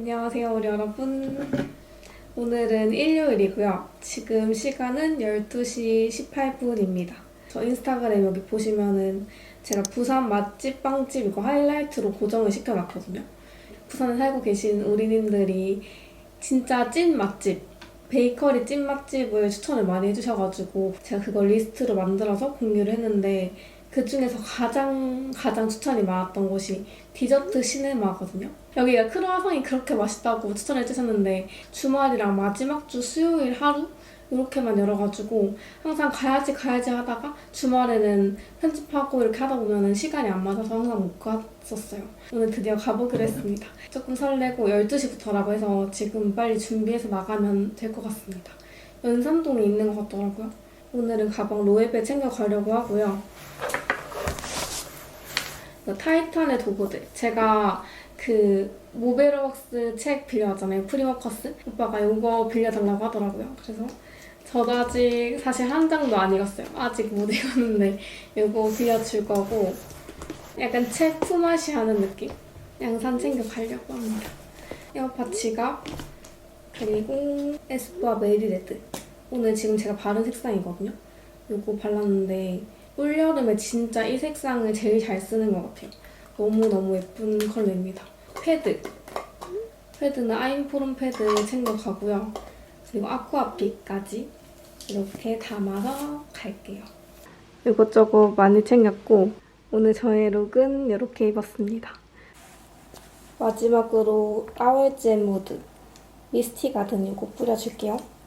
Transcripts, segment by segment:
안녕하세요, 우리 여러분. 오늘은 일요일이고요. 지금 시간은 12시 18분입니다. 저 인스타그램 여기 보시면은 제가 부산 맛집 빵집 이거 하이라이트로 고정을 시켜놨거든요. 부산에 살고 계신 우리님들이 진짜 찐 맛집, 베이커리 찐 맛집을 추천을 많이 해주셔가지고 제가 그걸 리스트로 만들어서 공유를 했는데 그 중에서 가장 가장 추천이 많았던 곳이 디저트 시네마거든요. 여기가 크로아상이 그렇게 맛있다고 추천해 주셨는데 주말이랑 마지막 주 수요일 하루 이렇게만 열어가지고 항상 가야지 가야지 하다가 주말에는 편집하고 이렇게 하다 보면은 시간이 안 맞아서 항상 못 갔었어요. 오늘 드디어 가보기로 했습니다. 조금 설레고 12시부터라고 해서 지금 빨리 준비해서 나가면 될 것 같습니다. 연산동에 있는 것 같더라고요. 오늘은 가방 로에벨 챙겨가려고 하고요. 타이탄의 도구들. 제가 그 모베러웍스 책 빌려왔잖아요. 프리워커스. 오빠가 이거 빌려달라고 하더라고요. 그래서 저도 아직 사실 한 장도 안 읽었어요. 아직 못 읽었는데 이거 빌려줄 거고 약간 책 품앗이 하는 느낌? 양산 챙겨 가려고 합니다. 에어팟 지갑 그리고 에스쁘아 메리레드 오늘 지금 제가 바른 색상이거든요. 이거 발랐는데 올여름에 진짜 이 색상을 제일 잘 쓰는 것 같아요. 너무너무 예쁜 컬러입니다. 패드. 패드는 아임포름 패드 챙겨가고요. 그리고 아쿠아빛까지 이렇게 담아서 갈게요. 이것저것 많이 챙겼고 오늘 저의 룩은 이렇게 입었습니다. 마지막으로 아월제 무드 미스티 가든 이거 뿌려줄게요.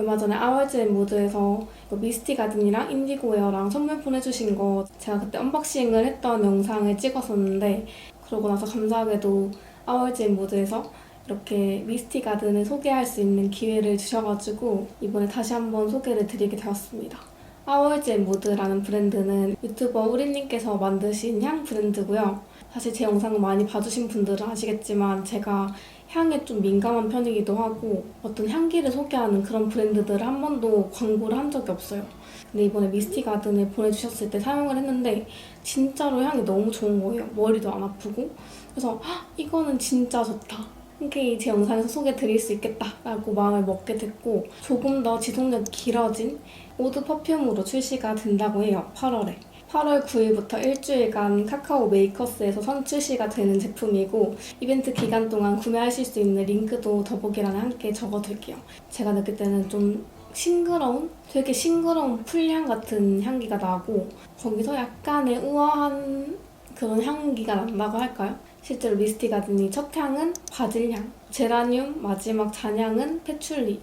얼마 전에 아월제 모드에서 미스티 가든이랑 인디고 웨어랑 선물 보내주신 거 제가 그때 언박싱을 했던 영상을 찍었었는데 그러고 나서 감사하게도 아월제 모드에서 이렇게 미스티 가든을 소개할 수 있는 기회를 주셔가지고 이번에 다시 한번 소개를 드리게 되었습니다. 아월제 모드라는 브랜드는 유튜버 우리님께서 만드신 향 브랜드고요. 사실 제 영상을 많이 봐주신 분들은 아시겠지만 제가 향에 좀 민감한 편이기도 하고 어떤 향기를 소개하는 그런 브랜드들을 한 번도 광고를 한 적이 없어요. 근데 이번에 미스티 가든을 보내주셨을 때 사용을 했는데 진짜로 향이 너무 좋은 거예요. 머리도 안 아프고. 그래서 "헉, 이거는 진짜 좋다. 흔쾌히 제 영상에서 소개 드릴 수 있겠다라고 마음을 먹게 됐고 조금 더 지속력이 길어진 오드 퍼퓸으로 출시가 된다고 해요. 8월에. 8월 9일부터 일주일간 카카오 메이커스에서 선 출시가 되는 제품이고 이벤트 기간 동안 구매하실 수 있는 링크도 더보기란에 함께 적어둘게요. 제가 느낄 때는 좀 싱그러운, 되게 싱그러운 풀향 같은 향기가 나고 거기서 약간의 우아한 그런 향기가 난다고 할까요? 실제로 미스티 가든이 첫 향은 바질향, 제라늄 마지막 잔향은 패출리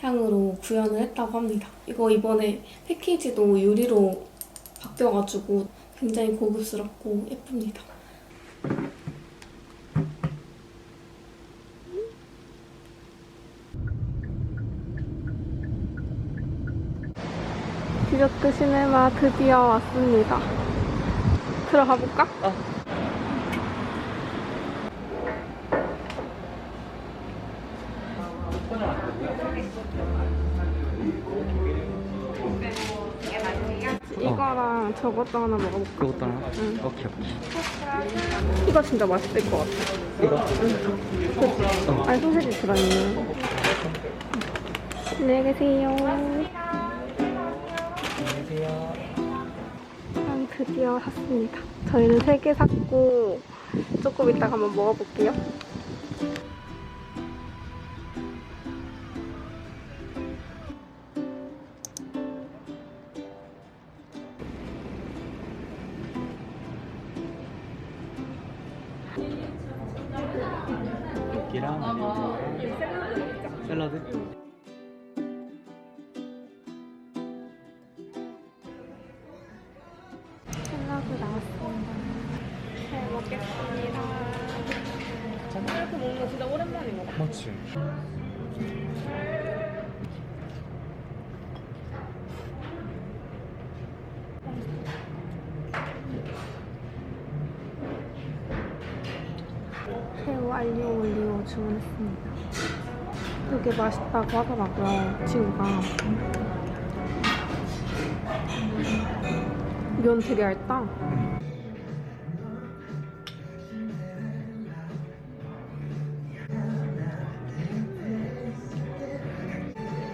향으로 구현을 했다고 합니다. 이거 이번에 패키지도 유리로 바뀌어가지고 굉장히 고급스럽고 예쁩니다. 디저트 시네마 드디어 왔습니다. 들어가 볼까? 이거랑 저것도 하나 먹어볼까? 그것도 하나? 응. 오케이 오케이 이거 진짜 맛있을 것 같아. 이거? 그치? 어. 아니, 소세지 들어있는. 안녕히 계세요. 안녕하세요 난 드디어 샀습니다. 저희는 세 개 샀고, 조금 이따가 한번 먹어볼게요. 나왔습니다. 잘 먹겠습니다. 이렇게 먹는 거 진짜 것 같아. 맞지 새우 알리오 올리오 주문했습니다. 그게 맛있다고 하더라고요, 친구가. 면 되게 얇다.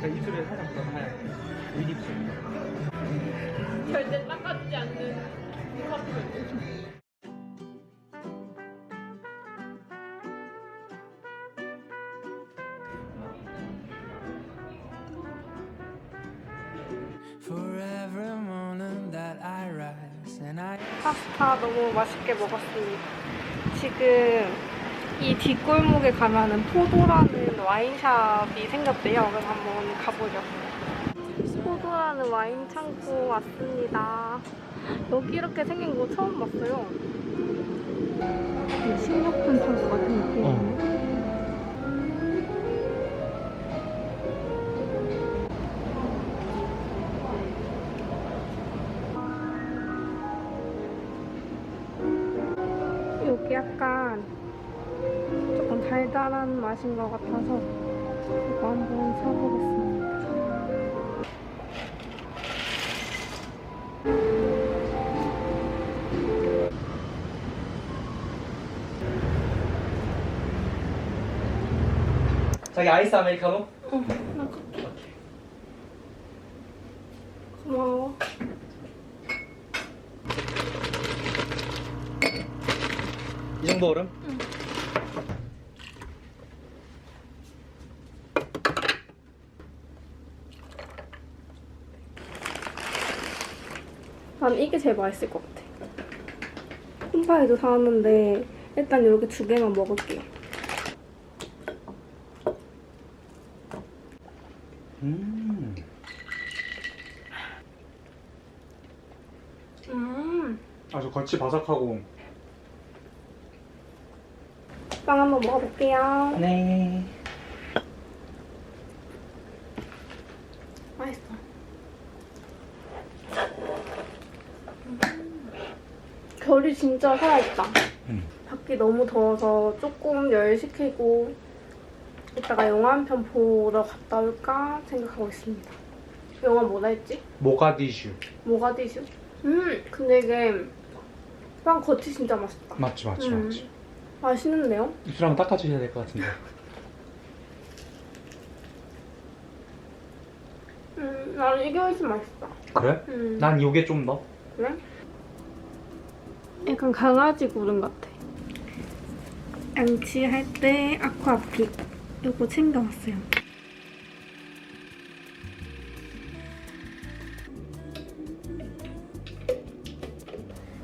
입술에 살짝 묻어서 하얗게. 윗입술. 절대 닦아주지 않는 For 파스타 너무 맛있게 먹었습니다. 지금 이 뒷골목에 가면은 포도라는 와인샵이 생겼대요. 그래서 한번 가보려고요. 포도라는 와인 창고 왔습니다. 여기 이렇게 생긴 거 처음 봤어요. 식료품 창고 같은 느낌이네. 달달한 맛인 것 같아서 이거 한번 사보겠습니다. 자기 아이스 아메리카노? 나 커피. 고마워. 이 정도 얼음? 난 이게 제일 맛있을 것 같아. 홈파이도 사왔는데 일단 이렇게 두 개만 먹을게요. 음. 음. 아주 겉이 바삭하고 빵 한번 먹어볼게요. 네. 맛있어. 음. 결이 진짜 살아있다. 음. 밖이 너무 더워서 조금 열시키고 이따가 영화 한 편 보러 갔다 올까 생각하고 있습니다. 영화 뭐라 했지? 모가디슈 모가디슈? 음, 근데 이게 빵 겉이 진짜 맛있다. 맞지 맞지 음. 맞지 맛있는데요? 입술 한번 닦아주셔야 될 것 같은데 음, 나는 이게 훨씬 맛있다. 그래? 음. 난 이게 좀 더 그래? 약간 강아지 구름 같아. 양치할 때 아쿠아픽 이거 챙겨왔어요.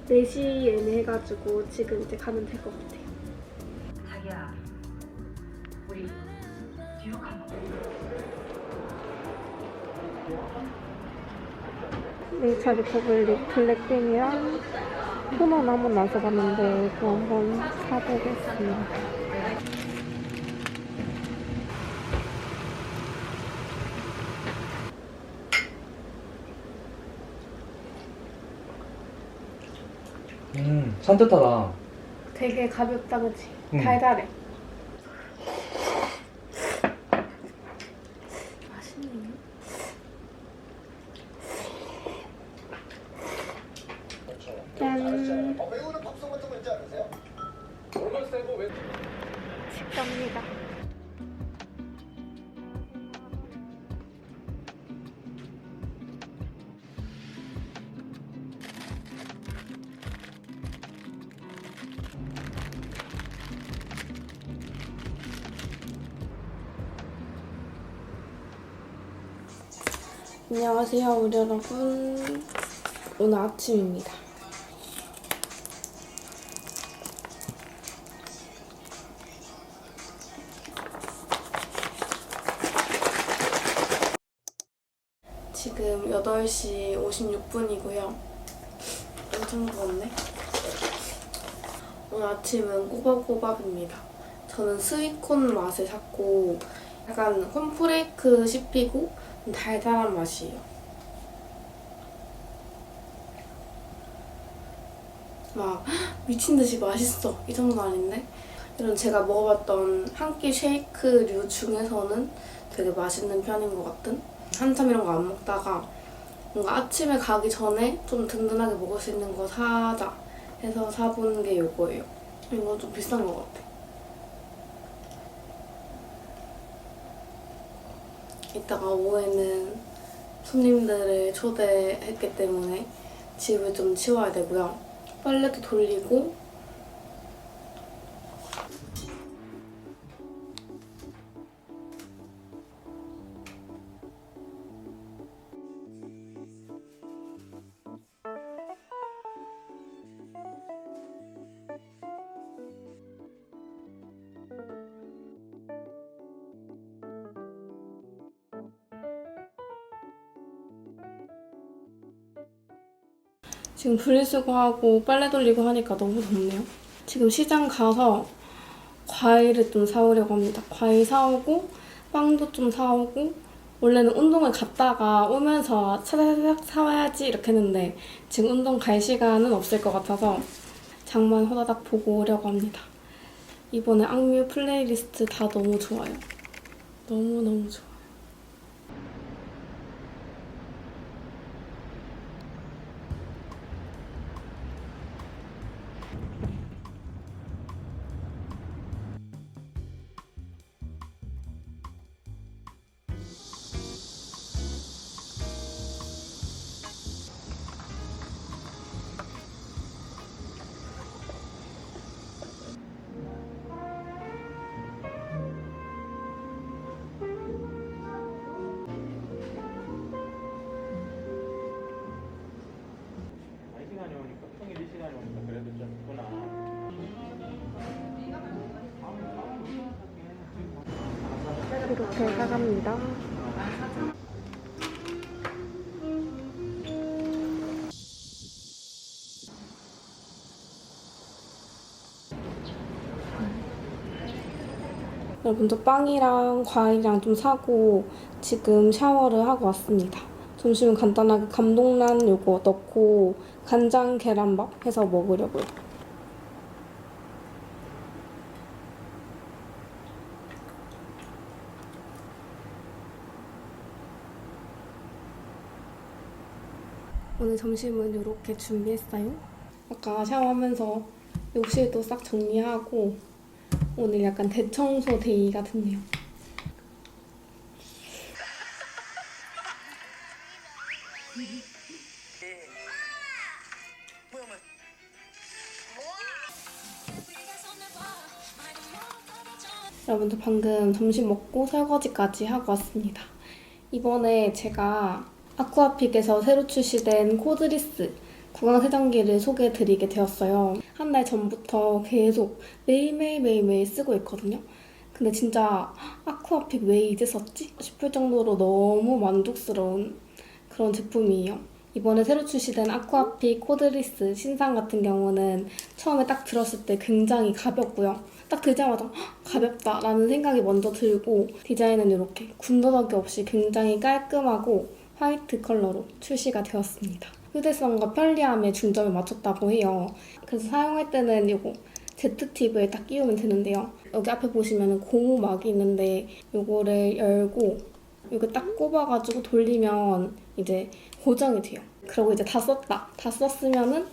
네시 예매해가지고 지금 이제 가면 될 것 같아요. 자기야, 우리 뉴욕 한번 네이처 리퍼블릭 블랙빈이랑 토너는 한번 안 써봤는데 그거 한번 사보겠습니다. 음 산뜻하다 되게 가볍다 그치? 응. 달달해. 안녕하세요, 우리 여러분. 오늘 아침입니다. 지금 8시 56분이고요. 엄청 더웠네. 오늘 아침은 꼬박꼬박입니다. 저는 스위콘 맛을 샀고 약간 홈프레이크 씹히고 달달한 맛이에요. 막 미친 듯이 맛있어. 이 정도는 아닌데 이런 제가 먹어봤던 한 끼 쉐이크류 중에서는 되게 맛있는 편인 것 같은 한참 이런 거 안 먹다가 뭔가 아침에 가기 전에 좀 든든하게 먹을 수 있는 거 사자 해서 사본 게 요거예요. 이거 좀 비싼 것 같아. 이따가 오후에는 손님들을 초대했기 때문에 집을 좀 치워야 되고요. 빨래도 돌리고 지금 분리수거하고 빨래 돌리고 하니까 너무 덥네요. 지금 시장 가서 과일을 좀 사오려고 합니다. 과일 사오고 빵도 좀 사오고 원래는 운동을 갔다가 오면서 차다닥 사와야지 이렇게 했는데 지금 운동 갈 시간은 없을 것 같아서 장만 호다닥 보고 오려고 합니다. 이번에 악뮤 플레이리스트 다 너무 좋아요. 너무너무 좋아요. 이렇게 사갑니다. 먼저 빵이랑 과일이랑 좀 사고 지금 샤워를 하고 왔습니다. 점심은 간단하게 감동란 요거 넣고 간장 계란밥 해서 먹으려고요. 오늘 점심은 이렇게 준비했어요. 아까 샤워하면서 욕실도 싹 정리하고 오늘 약간 대청소 데이 같은데요. 여러분들 방금 점심 먹고 설거지까지 하고 왔습니다. 이번에 제가 아쿠아픽에서 새로 출시된 코드리스 구강 세정기를 소개해 드리게 되었어요. 한 달 전부터 계속 매일매일 매일매일 쓰고 있거든요. 근데 진짜 아쿠아픽 왜 이제 썼지? 싶을 정도로 너무 만족스러운 그런 제품이에요. 이번에 새로 출시된 아쿠아픽 코드리스 신상 같은 경우는 처음에 딱 들었을 때 굉장히 가볍고요. 딱 들자마자 "헉, 가볍다라는 생각이 먼저 들고 디자인은 이렇게 군더더기 없이 굉장히 깔끔하고 화이트 컬러로 출시가 되었습니다. 휴대성과 편리함에 중점을 맞췄다고 해요. 그래서 사용할 때는 이거 ZTV에 딱 끼우면 되는데요. 여기 앞에 보시면 고무막이 있는데 이거를 열고 이거 딱 꼽아가지고 돌리면 이제 고정이 돼요. 그리고 이제 다 썼다. 다 썼으면은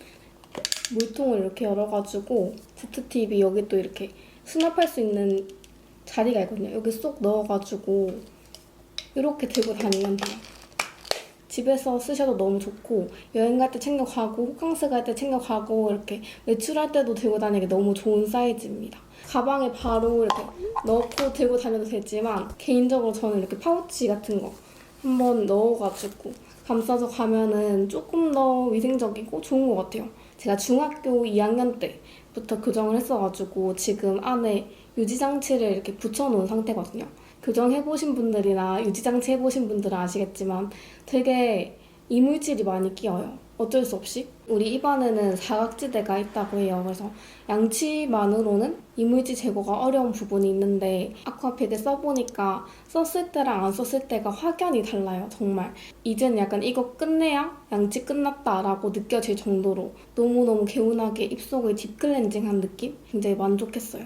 물통을 이렇게 열어가지고 ZTV 여기 또 이렇게 수납할 수 있는 자리가 있거든요. 여기 쏙 넣어가지고 이렇게 들고 다니면 돼요. 집에서 쓰셔도 너무 좋고 여행 갈 때 챙겨가고 호캉스 갈 때 챙겨가고 이렇게 외출할 때도 들고 다니기 너무 좋은 사이즈입니다. 가방에 바로 이렇게 넣고 들고 다녀도 되지만 개인적으로 저는 이렇게 파우치 같은 거 한번 넣어가지고 감싸서 가면은 조금 더 위생적이고 좋은 것 같아요. 제가 중학교 2학년 때부터 교정을 했어가지고 지금 안에 유지 장치를 이렇게 붙여놓은 상태거든요. 교정해보신 분들이나 유지장치 해보신 분들은 아시겠지만 되게 이물질이 많이 끼어요. 어쩔 수 없이. 우리 입안에는 사각지대가 있다고 해요. 그래서 양치만으로는 이물질 제거가 어려운 부분이 있는데 아쿠아팩을 써보니까 썼을 때랑 안 썼을 때가 확연히 달라요. 정말. 이젠 약간 이거 끝내야 양치 끝났다라고 느껴질 정도로 너무너무 개운하게 입속을 딥클렌징한 느낌? 굉장히 만족했어요.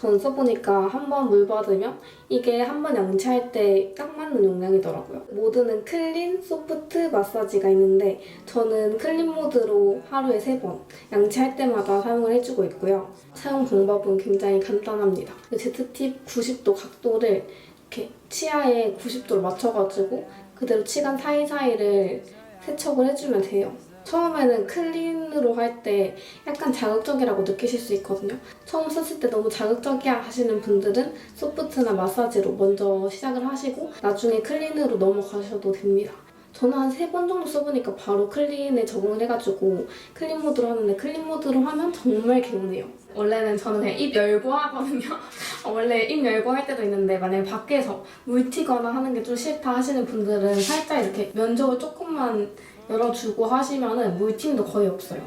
전 써보니까 한 번 물 받으면 이게 한 번 양치할 때 딱 맞는 용량이더라고요. 모드는 클린, 소프트, 마사지가 있는데 저는 클린 모드로 하루에 3번 양치할 때마다 사용을 해주고 있고요. 사용 방법은 굉장히 간단합니다. Z팁 90도 각도를 이렇게 치아에 90도로 맞춰가지고 그대로 치간 사이사이를 세척을 해주면 돼요. 처음에는 클린으로 할 때 약간 자극적이라고 느끼실 수 있거든요. 처음 썼을 때 너무 자극적이야 하시는 분들은 소프트나 마사지로 먼저 시작을 하시고 나중에 클린으로 넘어가셔도 됩니다. 저는 한 세 번 정도 써보니까 바로 클린에 적응을 해가지고 클린 모드로 하는데 클린 모드로 하면 정말 개운해요. 원래는 저는 그냥 입 열고 하거든요. 원래 입 열고 할 때도 있는데 만약에 밖에서 물 튀거나 하는 게 좀 싫다 하시는 분들은 살짝 이렇게 면적을 조금만 열어주고 하시면은 물팀도 거의 없어요.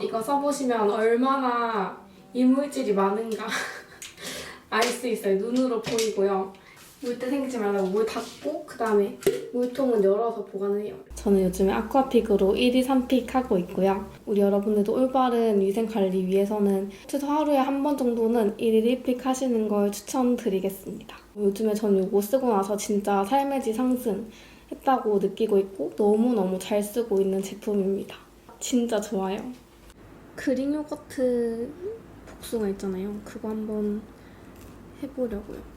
이거 써보시면 얼마나 이물질이 많은가 알 수 있어요. 눈으로 보이고요. 물때 생기지 말라고 물 닫고 그 다음에 물통은 열어서 보관을 해요. 저는 요즘에 아쿠아픽으로 1일 3픽 하고 있고요. 우리 여러분들도 올바른 위생 관리 위해서는 최소 하루에 한 번 정도는 1일 1픽 하시는 걸 추천드리겠습니다. 요즘에 저는 이거 쓰고 나서 진짜 삶의 질 상승 했다고 느끼고 있고 너무너무 잘 쓰고 있는 제품입니다. 진짜 좋아요. 그릭 요거트 복숭아 있잖아요. 그거 한번 해보려고요.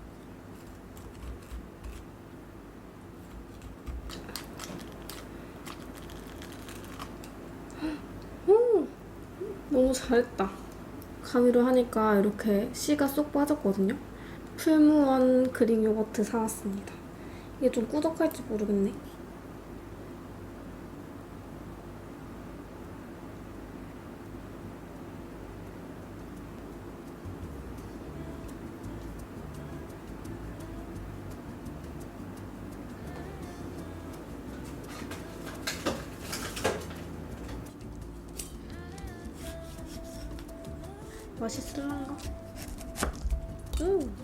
오, 너무 잘했다. 가위로 하니까 이렇게 씨가 쏙 빠졌거든요. 풀무원 그릭 요거트 사왔습니다. 이게 좀 꾸덕할지 모르겠네. 맛있을란가? 음.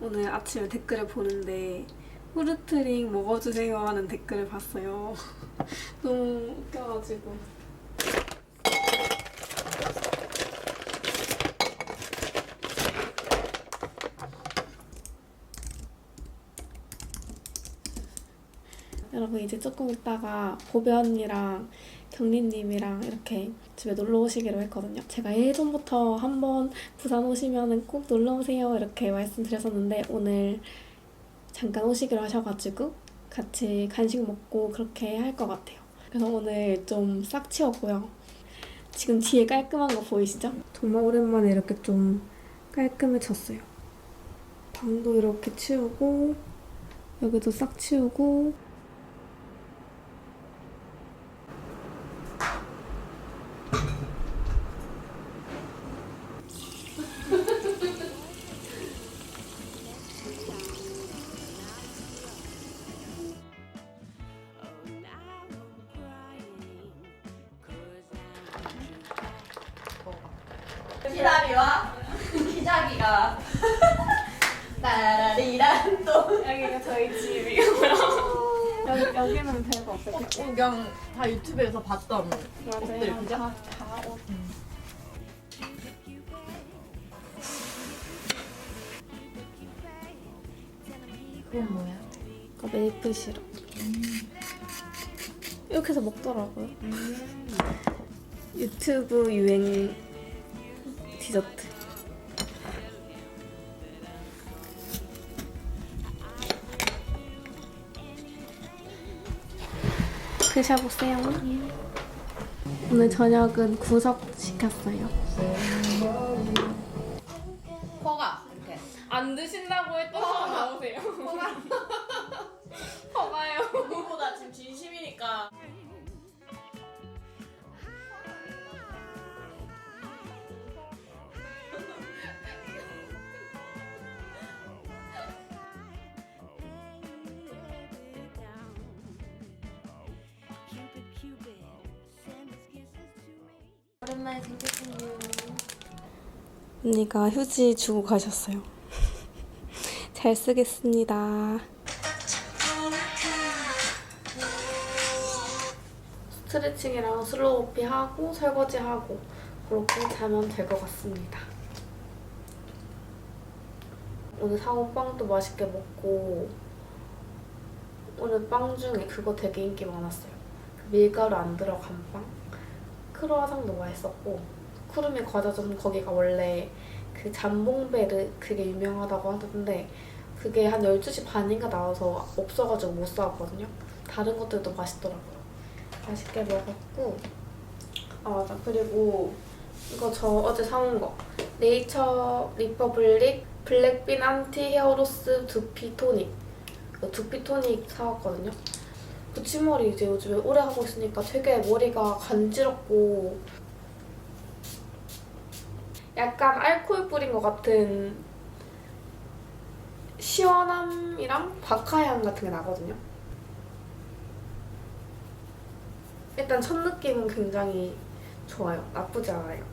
오늘 아침에 댓글을 보는데 후르트링 먹어주세요 하는 댓글을 봤어요. 너무 웃겨가지고. 여러분 이제 조금 있다가 언니랑 경리님이랑 이렇게 집에 놀러 오시기로 했거든요. 제가 예전부터 한번 부산 오시면은 꼭 놀러 오세요 이렇게 말씀드렸었는데 오늘 잠깐 오시기로 하셔가지고 같이 간식 먹고 그렇게 할 것 같아요. 그래서 오늘 좀 싹 치웠고요. 지금 뒤에 깔끔한 거 보이시죠? 정말 오랜만에 이렇게 좀 깔끔해졌어요. 방도 이렇게 치우고 여기도 싹 치우고 기자기가 따라리란 또 여기가 저희 집이고요. 여기, 여기는 별거 없어요. 그치? 구경 다 유튜브에서 봤던 옷들 맞아요. 그죠? 다, 다 옷. 그건 뭐야? 이거 메이플 시럽. 이렇게 해서 먹더라고요. 유튜브 유행 디저트. 드셔보세요. 오늘 저녁은 구석 시켰어요. 오랜만에 생겼어요. 언니가 휴지 주고 가셨어요. 잘 쓰겠습니다. 스트레칭이랑 슬로우 호피 하고 설거지 하고 그렇게 자면 될 것 같습니다. 오늘 사온 빵도 맛있게 먹고 오늘 빵 중에 그거 되게 인기 많았어요. 그 밀가루 안 들어간 빵. 크로와상도 맛있었고 쿠르미 과자점 거기가 원래 그 잠봉베르 그게 유명하다고 하던데 그게 한 12시 반인가 나와서 없어가지고 못 사왔거든요. 다른 것들도 맛있더라고요. 맛있게 먹었고 아 맞아 그리고 이거 저 어제 사온 거 네이처 리퍼블릭 블랙빈 안티 헤어로스 두피 토닉 이거 두피 토닉 사왔거든요. 붙임머리 이제 요즘에 오래 하고 있으니까 되게 머리가 간지럽고 약간 알코올 뿌린 것 같은 시원함이랑 박하향 같은 게 나거든요. 일단 첫 느낌은 굉장히 좋아요. 나쁘지 않아요.